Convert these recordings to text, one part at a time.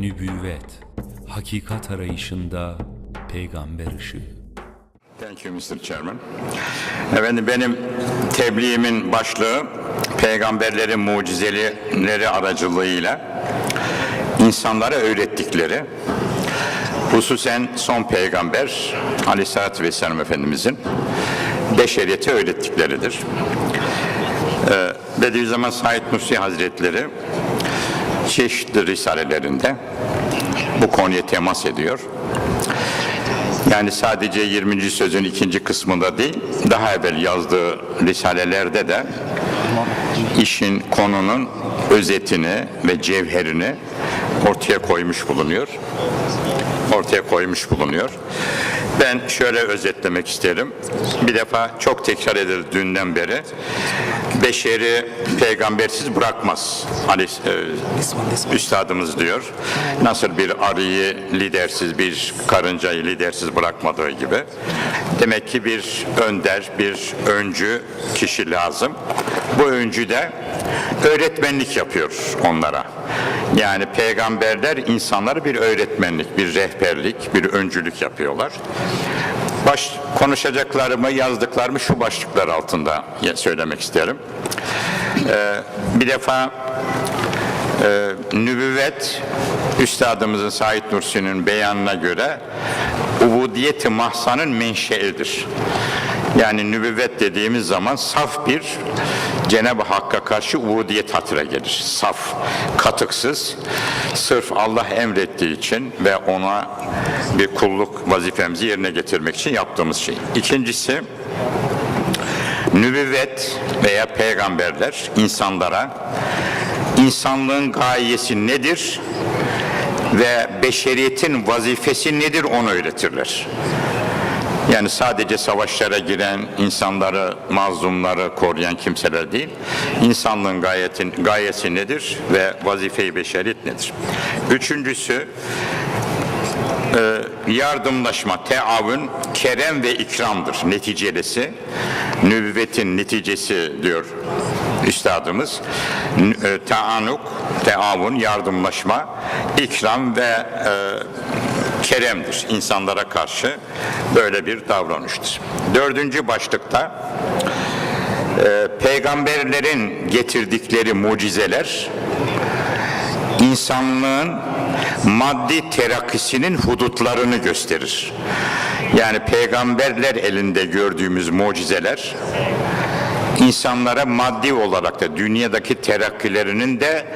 Nübüvvet, hakikat arayışında peygamber ışığı. Thank you Mr. Chairman. Efendim benim tebliğimin başlığı peygamberlerin mucizeleri aracılığıyla insanlara öğrettikleri hususen son peygamber Aleyhisselatü Vesselam Efendimizin beşeriyete öğrettikleridir. Ee, Bediüzzaman Said Nursi Hazretleri çeşitli risalelerinde bu konuya temas ediyor. Yani sadece 20. sözün ikinci kısmında değil, daha evvel yazdığı risalelerde de işin konunun özetini ve cevherini ortaya koymuş bulunuyor. Ortaya koymuş bulunuyor. Ben şöyle özetlemek isterim. Bir defa çok tekrar edilir dünden beri. Beşeri peygambersiz bırakmaz. Ali e, üstadımız diyor. Nasıl bir arıyı lidersiz, bir karıncayı lidersiz bırakmadığı gibi. Demek ki bir önder, bir öncü kişi lazım. Bu öncü de öğretmenlik yapıyor onlara. Yani peygamberler insanlara bir öğretmenlik, bir rehberlik, bir öncülük yapıyorlar. Baş, konuşacaklarımı, yazdıklarımı şu başlıklar altında söylemek isterim. Ee, bir defa e, nübüvvet, Üstadımızın Said Nursi'nin beyanına göre ubudiyeti mahsanın menşeidir. Yani nübüvvet dediğimiz zaman saf bir Cenab-ı Hakk'a karşı ubudiyet hatıra gelir. Saf, katıksız, sırf Allah emrettiği için ve ona bir kulluk vazifemizi yerine getirmek için yaptığımız şey. İkincisi, nübüvvet veya peygamberler insanlara insanlığın gayesi nedir ve beşeriyetin vazifesi nedir onu öğretirler. Yani sadece savaşlara giren insanları, mazlumları koruyan kimseler değil, insanlığın gayetin, gayesi nedir ve vazife-i beşeriyet nedir? Üçüncüsü, e, yardımlaşma, teavün, kerem ve ikramdır neticelesi. Nübüvvetin neticesi diyor üstadımız. E, Taanuk, teavun, yardımlaşma, ikram ve e, keremdir insanlara karşı böyle bir davranıştır. Dördüncü başlıkta e, peygamberlerin getirdikleri mucizeler insanlığın maddi terakkisinin hudutlarını gösterir. Yani peygamberler elinde gördüğümüz mucizeler insanlara maddi olarak da dünyadaki terakkilerinin de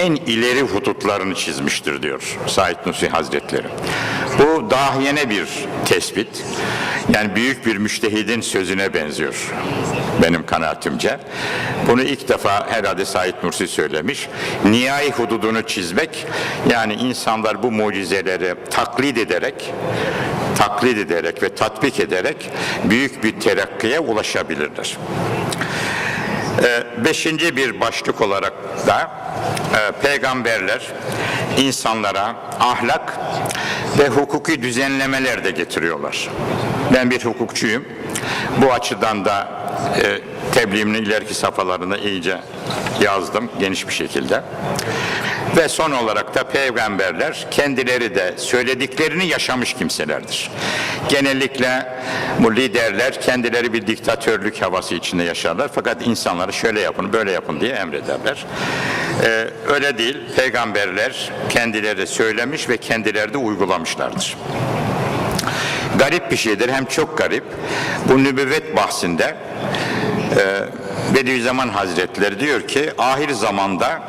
en ileri hudutlarını çizmiştir diyor Said Nursi Hazretleri. Bu dahiyene bir tespit. Yani büyük bir müştehidin sözüne benziyor benim kanaatimce. Bunu ilk defa herhalde Said Nursi söylemiş. Nihai hududunu çizmek yani insanlar bu mucizeleri taklit ederek taklit ederek ve tatbik ederek büyük bir terakkiye ulaşabilirler. Ee, Beşinci bir başlık olarak da e, peygamberler insanlara ahlak ve hukuki düzenlemeler de getiriyorlar. Ben bir hukukçuyum. Bu açıdan da e, tebliğimin ileriki safhalarını iyice yazdım geniş bir şekilde. Ve son olarak da peygamberler kendileri de söylediklerini yaşamış kimselerdir. Genellikle bu liderler kendileri bir diktatörlük havası içinde yaşarlar. Fakat insanları şöyle yapın, böyle yapın diye emrederler. Ee, öyle değil. Peygamberler kendileri söylemiş ve kendileri de uygulamışlardır. Garip bir şeydir, hem çok garip. Bu nübüvvet bahsinde e, Bediüzzaman Hazretleri diyor ki ahir zamanda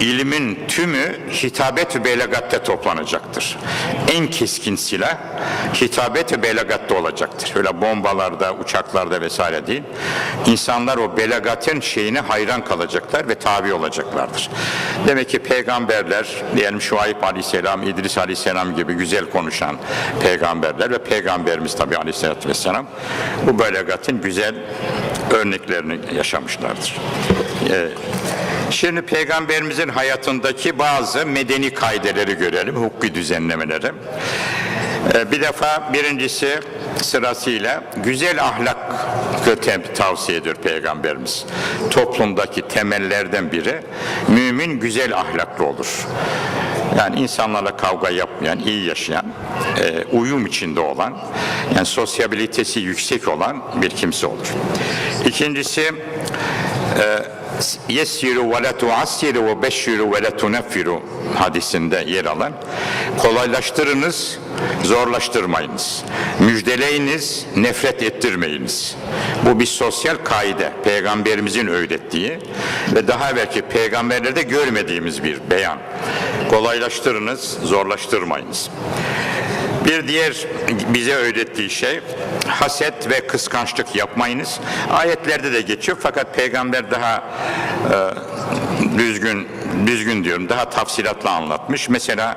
ilmin tümü hitabet-ü belagatte toplanacaktır. En keskin silah hitabet-ü belagatte olacaktır. Öyle bombalarda, uçaklarda vesaire değil. İnsanlar o belagatın şeyine hayran kalacaklar ve tabi olacaklardır. Demek ki peygamberler, diyelim Şuayb Aleyhisselam, İdris Aleyhisselam gibi güzel konuşan peygamberler ve peygamberimiz tabi Aleyhisselatü Vesselam bu belagatın güzel örneklerini yaşamışlardır. Ee, Şimdi peygamberimizin hayatındaki bazı medeni kaideleri görelim, hukuki düzenlemeleri. Ee, Bir defa birincisi sırasıyla güzel ahlakı tavsiye ediyor peygamberimiz. Toplumdaki temellerden biri mümin güzel ahlaklı olur. Yani insanlarla kavga yapmayan, iyi yaşayan, e, uyum içinde olan, yani sosyabilitesi yüksek olan bir kimse olur. İkincisi, yessiru ve la tuassiru ve beşşiru ve la tuneffiru hadisinde yer alan. Kolaylaştırınız zorlaştırmayınız. Müjdeleyiniz nefret ettirmeyiniz. Bu bir sosyal kaide peygamberimizin öğrettiği ve daha evvelki peygamberlerde görmediğimiz bir beyan. Kolaylaştırınız zorlaştırmayınız bir diğer bize öğrettiği şey haset ve kıskançlık yapmayınız. Ayetlerde de geçiyor fakat peygamber daha e, düzgün düzgün diyorum daha tafsilatla anlatmış. Mesela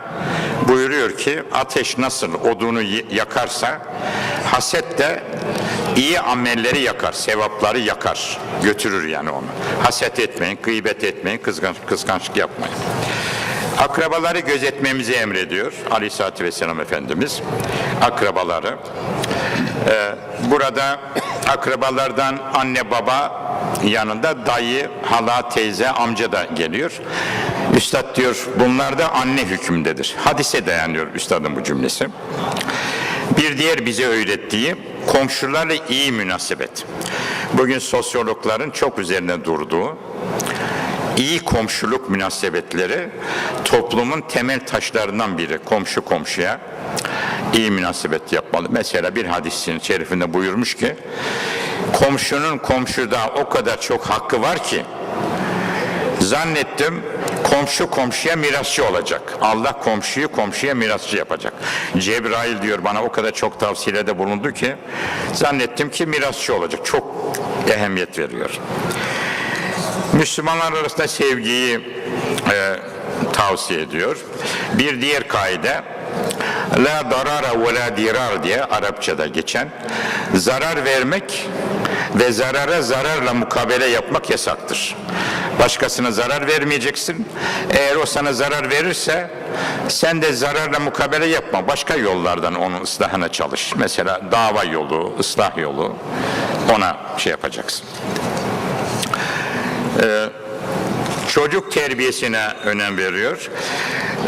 buyuruyor ki ateş nasıl odunu yakarsa haset de iyi amelleri yakar, sevapları yakar, götürür yani onu. Haset etmeyin, gıybet etmeyin, kıskanç, kıskançlık yapmayın. Akrabaları gözetmemizi emrediyor Aleyhisselatü Vesselam Efendimiz. Akrabaları. Ee, burada akrabalardan anne baba yanında dayı, hala, teyze, amca da geliyor. Üstad diyor bunlar da anne hükmündedir. Hadise dayanıyor üstadın bu cümlesi. Bir diğer bize öğrettiği komşularla iyi münasebet. Bugün sosyologların çok üzerine durduğu iyi komşuluk münasebetleri toplumun temel taşlarından biri. Komşu komşuya iyi münasebet yapmalı. Mesela bir hadisin şerifinde buyurmuş ki komşunun komşuda o kadar çok hakkı var ki zannettim komşu komşuya mirasçı olacak. Allah komşuyu komşuya mirasçı yapacak. Cebrail diyor bana o kadar çok tavsiyede bulundu ki zannettim ki mirasçı olacak. Çok ehemmiyet veriyor. Müslümanlar arasında sevgiyi e, tavsiye ediyor. Bir diğer kaide La darara ve la dirar diye Arapçada geçen zarar vermek ve zarara zararla mukabele yapmak yasaktır. Başkasına zarar vermeyeceksin. Eğer o sana zarar verirse sen de zararla mukabele yapma. Başka yollardan onun ıslahına çalış. Mesela dava yolu, ıslah yolu ona şey yapacaksın çocuk terbiyesine önem veriyor.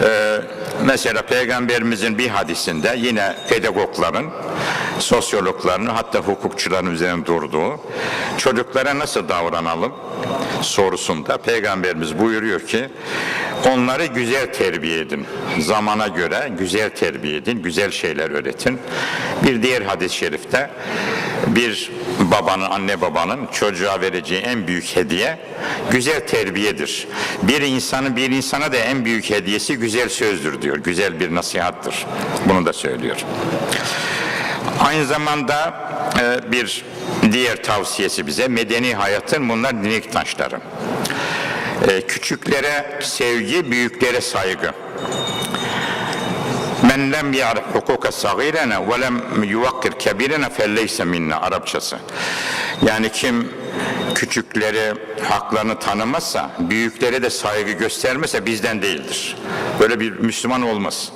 Ee, mesela Peygamberimizin bir hadisinde yine pedagogların, sosyologların hatta hukukçuların üzerine durduğu çocuklara nasıl davranalım sorusunda Peygamberimiz buyuruyor ki onları güzel terbiye edin. Zamana göre güzel terbiye edin, güzel şeyler öğretin. Bir diğer hadis-i şerifte bir babanın, anne babanın çocuğa vereceği en büyük hediye güzel terbiyedir. Bir insanın bir insana da en büyük hediyesi güzel sözdür diyor. Güzel bir nasihattır. Bunu da söylüyor. Aynı zamanda e, bir diğer tavsiyesi bize medeni hayatın bunlar dinik taşları. E, küçüklere sevgi, büyüklere saygı. Men lem ya'rif hukuka sagirena ve lem yuvakkir kebirena felleyse minna Arapçası. Yani kim küçükleri haklarını tanımazsa, büyüklere de saygı göstermezse bizden değildir. Böyle bir Müslüman olmaz.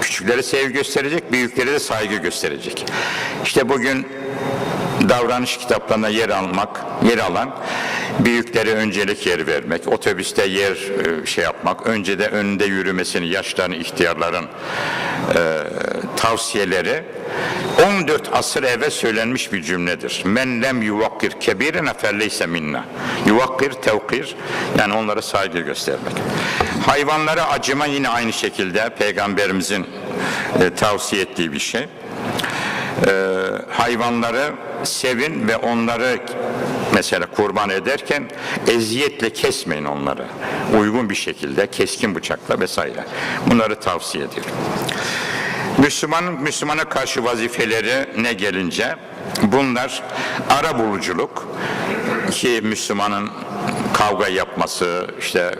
Küçüklere sevgi gösterecek, büyüklere de saygı gösterecek. İşte bugün davranış kitaplarına yer almak, yer alan büyüklere öncelik yer vermek, otobüste yer e, şey yapmak, önce de önünde yürümesini yaşların, ihtiyarların e, tavsiyeleri 14 asır evvel söylenmiş bir cümledir. Men lem yuvakkir kebirine felleyse minna. Yuvakkir, tevkir yani onlara saygı göstermek. Hayvanlara acıma yine aynı şekilde peygamberimizin e, tavsiye ettiği bir şey hayvanları sevin ve onları mesela kurban ederken eziyetle kesmeyin onları. Uygun bir şekilde keskin bıçakla vesaire. Bunları tavsiye ediyorum. Müslümanın Müslümana karşı vazifeleri ne gelince bunlar ara buluculuk ki Müslümanın kavga yapması, işte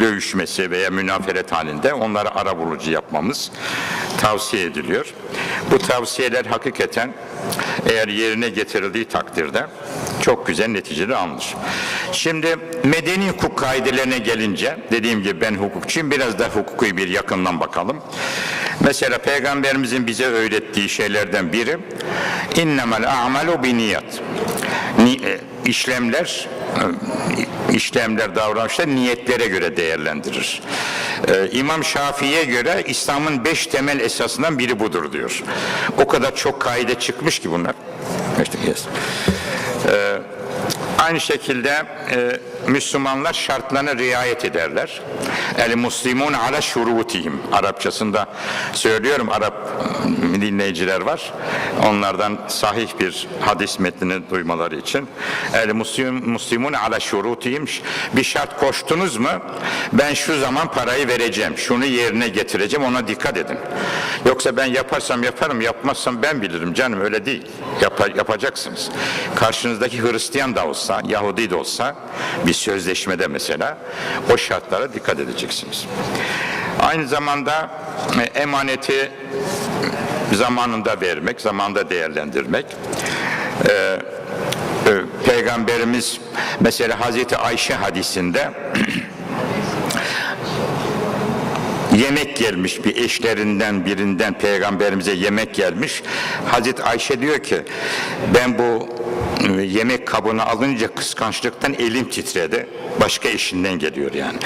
dövüşmesi veya münaferet halinde onları ara bulucu yapmamız tavsiye ediliyor. Bu tavsiyeler hakikaten eğer yerine getirildiği takdirde çok güzel neticeler alınır. Şimdi medeni hukuk kaidelerine gelince dediğim gibi ben hukukçuyum biraz da hukuki bir yakından bakalım. Mesela peygamberimizin bize öğrettiği şeylerden biri innemel a'malu bi niyet. E, işlemler e, işlemler davranışlar niyetlere göre değerlendirir. Ee, İmam Şafii'ye göre İslam'ın beş temel esasından biri budur diyor. O kadar çok kaide çıkmış ki bunlar. Ee, aynı şekilde e, Müslümanlar şartlarına riayet ederler. El muslimun ala şurutihim. Arapçasında söylüyorum Arap dinleyiciler var. Onlardan sahih bir hadis metnini duymaları için. El muslim, muslimun ala şurutihim. Bir şart koştunuz mu ben şu zaman parayı vereceğim. Şunu yerine getireceğim ona dikkat edin. Yoksa ben yaparsam yaparım yapmazsam ben bilirim canım öyle değil. Yap- yapacaksınız. Karşınızdaki Hristiyan da olsa Yahudi de olsa bir sözleşmede mesela o şartlara dikkat edeceksiniz. Aynı zamanda e, emaneti zamanında vermek, zamanda değerlendirmek. Ee, e, Peygamberimiz mesela Hazreti Ayşe hadisinde yemek gelmiş bir eşlerinden birinden peygamberimize yemek gelmiş. Hazreti Ayşe diyor ki ben bu e, yemek kabını alınca kıskançlıktan elim titredi. Başka eşinden geliyor yani.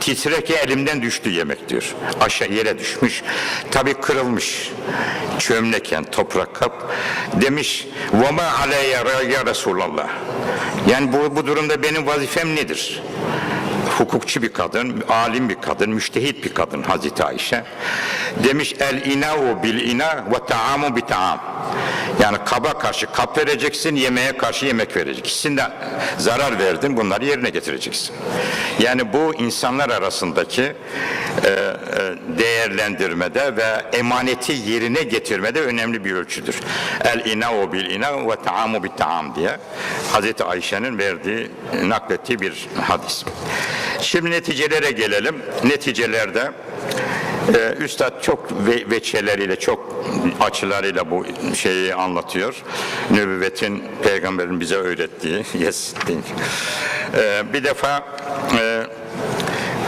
Titrek elimden düştü yemek diyor. Aşağı yere düşmüş. Tabi kırılmış. Çömleken toprak kap. Demiş وَمَا عَلَيَّ ya Resulallah. Yani bu, bu durumda benim vazifem nedir? Hukukçu bir kadın, alim bir kadın, müştehit bir kadın Hazreti Ayşe. Demiş el inau bil ina ve taamu bi taam. Yani kaba karşı kap vereceksin, yemeğe karşı yemek vereceksin. İkisinde zarar verdin, bunları yerine getireceksin. Yani bu insanlar arasındaki e, e, değerlendirmede ve emaneti yerine getirmede önemli bir ölçüdür. El inau bil ina ve taamu bi taam diye Hazreti Ayşe'nin verdiği, naklettiği bir hadis. Şimdi neticelere gelelim. Neticelerde e, Üstad çok ve, veçeleriyle, çok açılarıyla bu şeyi anlatıyor. Nübüvvetin, peygamberin bize öğrettiği. Yes. E, bir defa e,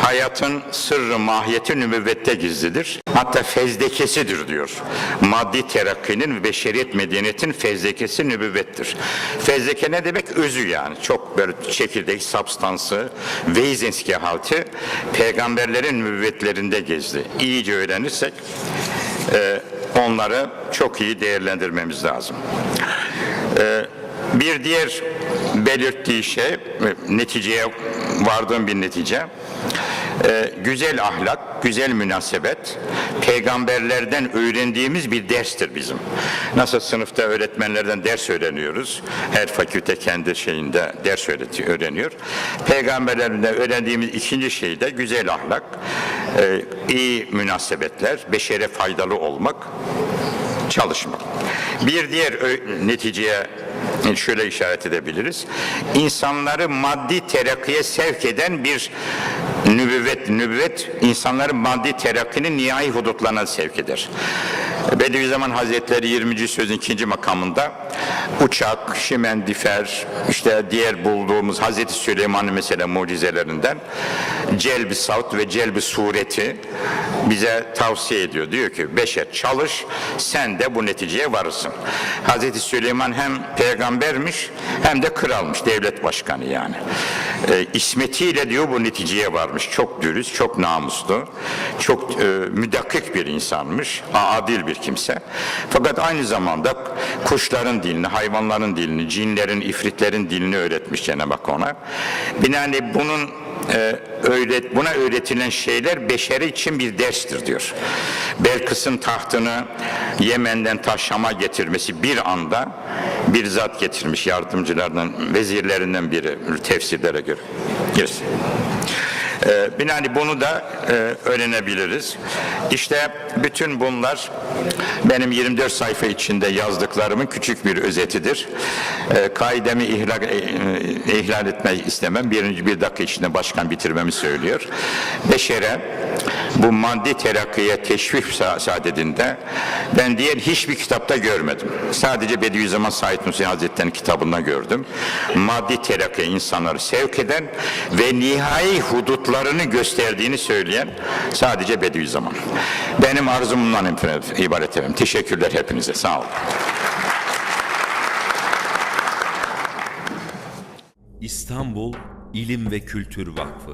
hayatın sırrı mahiyeti nübüvvette gizlidir. Hatta fezlekesidir diyor. Maddi terakkinin ve beşeriyet medeniyetin fezlekesi nübüvvettir. Fezleke ne demek? Özü yani. Çok böyle çekirdek, substansı, Weizensgehalt'i peygamberlerin nübüvvetlerinde gizli. İyice öğrenirsek e, onları çok iyi değerlendirmemiz lazım. E, bir diğer belirttiği şey, neticeye vardığım bir netice, e, güzel ahlak, güzel münasebet, peygamberlerden öğrendiğimiz bir derstir bizim. Nasıl sınıfta öğretmenlerden ders öğreniyoruz, her fakülte kendi şeyinde ders öğretiyor, öğreniyor. Peygamberlerinden öğrendiğimiz ikinci şey de güzel ahlak, e, iyi münasebetler, beşere faydalı olmak, çalışmak. Bir diğer ö- neticeye şöyle işaret edebiliriz. İnsanları maddi terakkiye sevk eden bir nübüvvet, nübüvvet insanları maddi terakkinin nihai hudutlarına sevk eder. Bediüzzaman Hazretleri 20. sözün ikinci makamında uçak, şimendifer, işte diğer bulduğumuz Hazreti Süleyman'ın mesela mucizelerinden celbi savt ve celbi sureti bize tavsiye ediyor. Diyor ki beşer çalış sen de bu neticeye varırsın. Hazreti Süleyman hem peygambermiş hem de kralmış, devlet başkanı yani. E, ismetiyle diyor bu neticeye varmış. Çok dürüst, çok namuslu, çok e, müdakik bir insanmış, adil bir kimse. Fakat aynı zamanda kuşların dilini, hayvanların dilini, cinlerin, ifritlerin dilini öğretmiş Cenab-ı Hak ona. Binaenaleyh bunun e, öğret, buna öğretilen şeyler beşeri için bir derstir diyor. Belkıs'ın tahtını Yemen'den Taşşam'a getirmesi bir anda bir zat getirmiş yardımcılarından, vezirlerinden biri tefsirlere göre. Yes. E, binaenaleyh bunu da e, öğrenebiliriz. İşte bütün bunlar benim 24 sayfa içinde yazdıklarımın küçük bir özetidir. E, kaidemi ihlal, e, e, ihlal etmeyi istemem. Birinci bir dakika içinde başkan bitirmemi söylüyor. Beşere bu maddi terakkiye teşvik sa- saadetinde ben diğer hiçbir kitapta görmedim. Sadece Bediüzzaman Said Nursi Hazretleri'nin kitabında gördüm. Maddi terakkiye insanları sevk eden ve nihai hudutlarını gösterdiğini söyleyen sadece Bediüzzaman. Benim arzum bundan ibaret efendim. Teşekkürler hepinize. Sağ olun. İstanbul İlim ve Kültür Vakfı